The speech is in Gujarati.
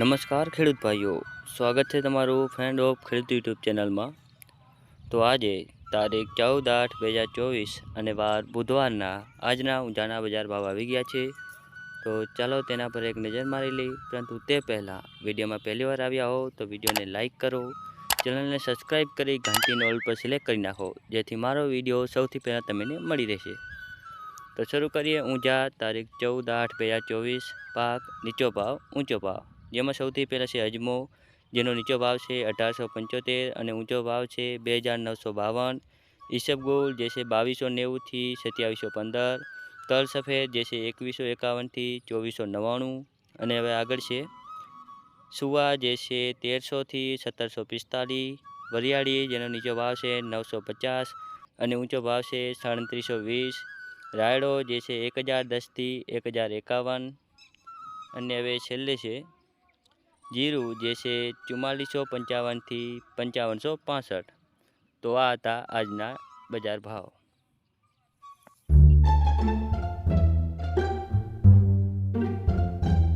નમસ્કાર ખેડૂત ભાઈઓ, સ્વાગત છે તમારું ફ્રેન્ડ ઓફ ખેડૂત યુટ્યુબ ચેનલમાં. તો આજે તારીખ ચૌદ આઠ બે હજાર ચોવીસ અને વાર બુધવારના આજના ઊંઝાના બજાર ભાવ આવી ગયા છે. તો ચાલો તેના પર એક નજર મારી લઈ, પરંતુ તે પહેલાં વિડીયોમાં પહેલી વાર આવ્યા હો તો વિડીયોને લાઇક કરો, ચેનલને સબસ્ક્રાઈબ કરી ઘંટીનો ઓલ પર સિલેક્ટ કરી નાખો, જેથી મારો વીડિયો સૌથી પહેલાં તમને મળી રહેશે. તો શરૂ કરીએ ઊંઝા તારીખ ચૌદ આઠ બે હજાર ચોવીસ, પાક નીચો ભાવ, ઊંચો ભાવ. જેમાં સૌથી પહેલાં છે અજમો, જેનો નીચો ભાવ છે અઢારસો પંચોતેર અને ઊંચો ભાવ છે બે હજાર નવસો બાવન ઈસબગોલ જે છે બાવીસો નેવુંથી સત્યાવીસો પંદર. તલ સફેદ જે છે એકવીસો એકાવનથી ચોવીસો નવ્વાણું. અને હવે આગળ છે સુવા જે છે તેરસોથી સત્તરસો પિસ્તાલીસ. વરિયાળી જેનો નીચો ભાવ છે નવસો પચાસ અને ઊંચો ભાવ છે સાડત્રીસો વીસ. રાયડો જે છે એક હજાર દસથી એક હજાર એકાવન. અને હવે છેલ્લે છે જીરું જે છે ચુમ્માલીસો પંચાવનથી પંચાવનસો પાસઠ. તો આ હતા આજના બજાર ભાવ.